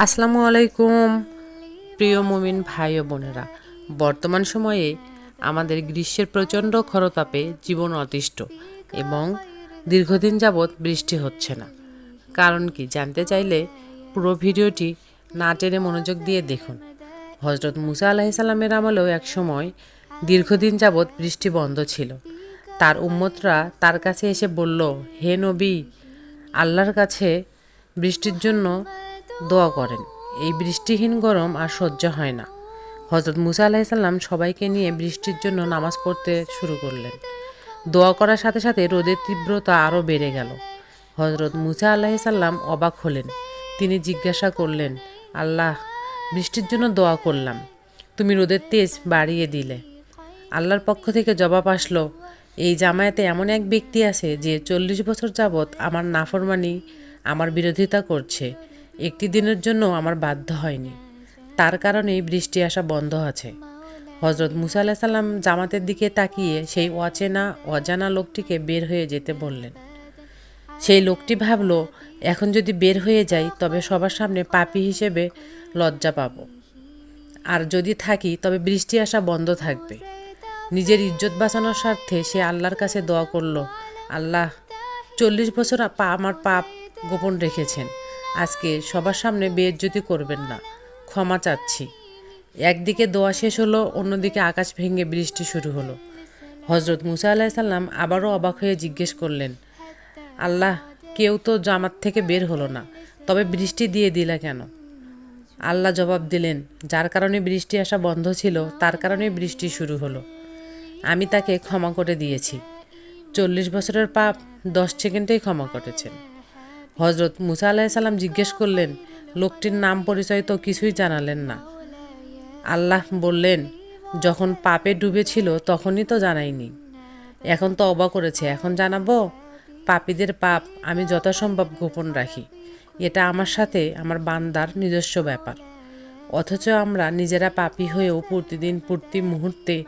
আসসালামু আলাইকুম। প্রিয় মুমিন ভাই ও বোনেরা, বর্তমান সময়ে আমাদের গ্রীষ্মের প্রচণ্ড খরতাপে জীবন অতিষ্ঠ এবং দীর্ঘদিন যাবৎ বৃষ্টি হচ্ছে না। কারণ কি, জানতে চাইলে পুরো ভিডিওটি না টেনে মনোযোগ দিয়ে দেখুন। হজরত মুসা আলাহিসাল্লামের আমলেও একসময় দীর্ঘদিন যাবৎ বৃষ্টি বন্ধ ছিল। তার উম্মতরা তার কাছে এসে বলল, হে নবী, আল্লাহর কাছে বৃষ্টির জন্য দোয়া করেন। এই বৃষ্টিহীন গরম আর সহ্য হয় না। হজরত মুসা আলাহিসাল্লাম সবাইকে নিয়ে বৃষ্টির জন্য নামাজ পড়তে শুরু করলেন। দোয়া করার সাথে সাথে রোদের তীব্রতা আরও বেড়ে গেল। হজরত মুসা আলাহিসাল্লাম অবাক হলেন। তিনি জিজ্ঞাসা করলেন, আল্লাহ, বৃষ্টির জন্য দোয়া করলাম। তুমি রোদের তেজ বাড়িয়ে দিলে। আল্লাহর পক্ষ থেকে জবাব আসলো, এই জামায়াতে এমন এক ব্যক্তি আছে যে চল্লিশ বছর যাবৎ আমার নাফরমানি, আমার বিরোধিতা করছে। একটি দিনের জন্য আমার বাধ্য হয়নি। তার কারণেই বৃষ্টি আসা বন্ধ আছে। হজরত মুসা আলাহ সাল্লাম জামাতের দিকে তাকিয়ে সেই অচেনা, অজানা লোকটিকে বের হয়ে যেতে বললেন। সেই লোকটি ভাবল, এখন যদি বের হয়ে যাই, তবে সবার সামনে পাপি হিসেবে লজ্জা পাবো। আর যদি থাকি, তবে বৃষ্টি আসা বন্ধ থাকবে। নিজের ইজ্জত বাঁচানোর স্বার্থে সে আল্লাহর কাছে দোয়া করল, আল্লাহ, চল্লিশ বছর আমার পাপ গোপন রেখেছেন। আজকে সবার সামনে বেজ্জতি করবেন না, ক্ষমা চাচ্ছি। একদিকে দোয়া শেষ হলো, অন্যদিকে আকাশ ভেঙে বৃষ্টি শুরু হলো। হজরত মুসা আলাহিসাল্লাম আবারও অবাক হয়ে জিজ্ঞেস করলেন, আল্লাহ, কেউ তো জামাত থেকে বের হলো না, তবে বৃষ্টি দিয়ে দিলা কেন? আল্লাহ জবাব দিলেন, যার কারণে বৃষ্টি আসা বন্ধ ছিল, তার কারণে বৃষ্টি শুরু হলো। আমি তাকে ক্ষমা করে দিয়েছি। চল্লিশ বছরের পাপ দশ সেকেন্ডেই ক্ষমা করেছেন। হজরত মুসা আলাহিসাল্লাম জিজ্ঞেস করলেন, লোকটির নাম পরিচয় তো কিছুই জানালেন না। আল্লাহ বললেন, যখন পাপে ডুবেছিল তখনই তো জানাইনি। এখন তো অবাক করেছে, এখন জানাব? পাপীদের পাপ আমি যথাসম্ভব গোপন রাখি। এটা আমার সাথে, আমার বান্দার নিজস্ব ব্যাপার। অথচ আমরা নিজেরা পাপী হয়েও প্রতিদিন প্রতি মুহূর্তে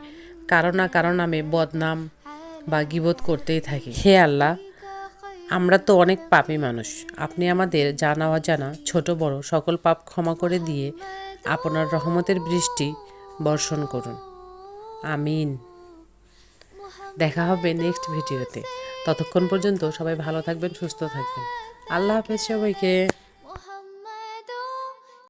কারও না কারও নামে বদনাম বা গিবোধ করতেই থাকি। হে আল্লাহ আমরা তো অনেক পাপী মানুষ। আপনি আমাদের জানা অজানা ছোট বড় সকল পাপ ক্ষমা করে দিয়ে আপনার রহমতের বৃষ্টি বর্ষণ করুন। আমিন। দেখা হবে নেক্সট ভিডিওতে। ততক্ষণ পর্যন্ত সবাই ভালো থাকবেন, সুস্থ থাকবেন। আল্লাহ হাফেজ সবাইকে।